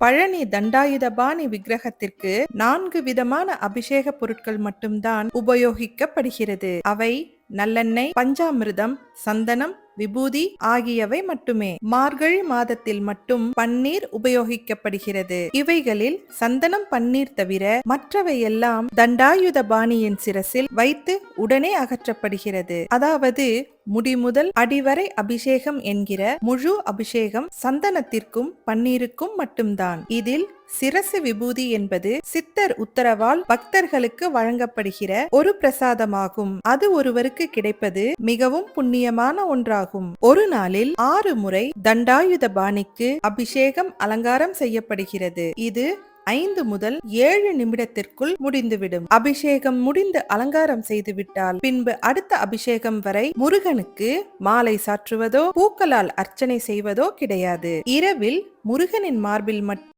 பழனி தண்டாயுதபாணி விக்கிரகத்திற்கு நான்கு விதமான அபிஷேக பொருட்கள் மட்டும்தான் உபயோகிக்கப்படுகிறது. அவை நல்லெண்ணெய் பஞ்சாமிர்தம் சந்தனம் விபூதி ஆகியவை மட்டுமே. மார்கழி மாதத்தில் மட்டும் பன்னீர் உபயோகிக்கப்படுகிறது. இவைகளில் சந்தனம் பன்னீர் தவிர மற்றவை எல்லாம் தண்டாயுத பாணியின் சிரசில் வைத்து உடனே அகற்றப்படுகிறது. அதாவது முடிமுதல் அடிவரை அபிஷேகம் என்கிற முழு அபிஷேகம் சந்தனத்திற்கும் பன்னீருக்கும் மட்டும்தான். இதில் சிரசு விபூதி என்பது சித்தர் உத்தரவால் பக்தர்களுக்கு வழங்கப்படுகிற ஒரு பிரசாதமாகும். அது ஒருவருக்கு கிடைப்பது மிகவும் புண்ணியமான ஒன்றாகும். ஒரு நாளில் ஆறு முறை தண்டாயுத பாணிக்கு அபிஷேகம் அலங்காரம் செய்யப்படுகிறது. இது ஐந்து முதல் ஏழு நிமிடத்திற்குள் முடிந்துவிடும். அபிஷேகம் முடிந்து அலங்காரம் செய்துவிட்டால் பின்பு அடுத்த அபிஷேகம் வரை முருகனுக்கு மாலை சாற்றுவதோ பூக்களால் அர்ச்சனை செய்வதோ கிடையாது. இரவில் முருகனின் மார்பில் மட்டும்